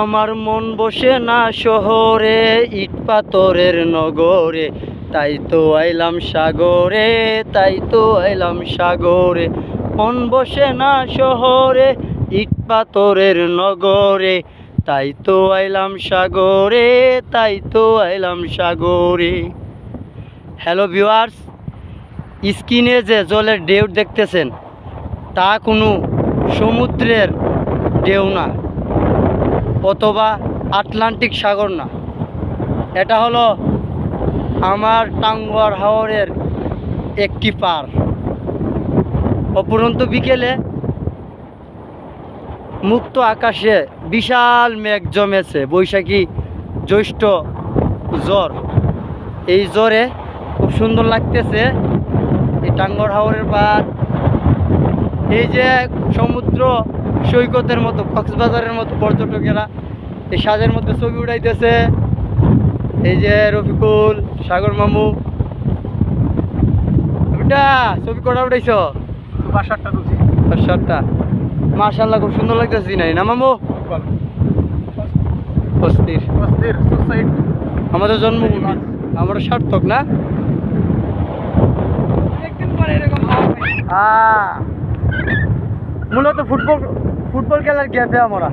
আমার মন বসে না শহরে, ইট পাথরের নগরে। তাই তো আইলাম সাগরে, তাই তো আইলাম সাগরে। মন বসে না শহরে, ইট পাথরের নগরে। তাই তো আইলাম সাগরে, তাই তো আইলাম সাগরে। হ্যালো ভিউয়ার্স, স্ক্রিনে যে জলের ঢেউ দেখতেছেন, তা কোনো সমুদ্রের ঢেউ না। অথবা আটলান্টিক সাগর না। এটা হলো আমার টাঙ্গুয়ার হাওরের একটি পার। অপরন্ত বিকেলে মুক্ত আকাশে বিশাল মেঘ জমেছে, বৈশাখী জ্যৈষ্ঠ জ্বর। এই জ্বরে খুব সুন্দর লাগতেছে এই টাঙ্গর হাওরের পার। এই যে সমুদ্র সৈকতের মতো কক্সবাজারের মতো পর্যটকেরা এই সাজের মধ্যে ছবি উঠাইতেছে এই যে রফিকুল সাগর মামু। ওটা ছবি কটা উঠাইছ বাসারটা তুলছি। শার্টটা মার্শাল্লাহ খুব সুন্দর লাগতেছি নাই না মামু? অস্থির। অস্থির আমাদের জন্মভূমি। আমরা সার্থক না? মূলত ফুটবল ফুটবল খেলার গ্যাপে আমরা।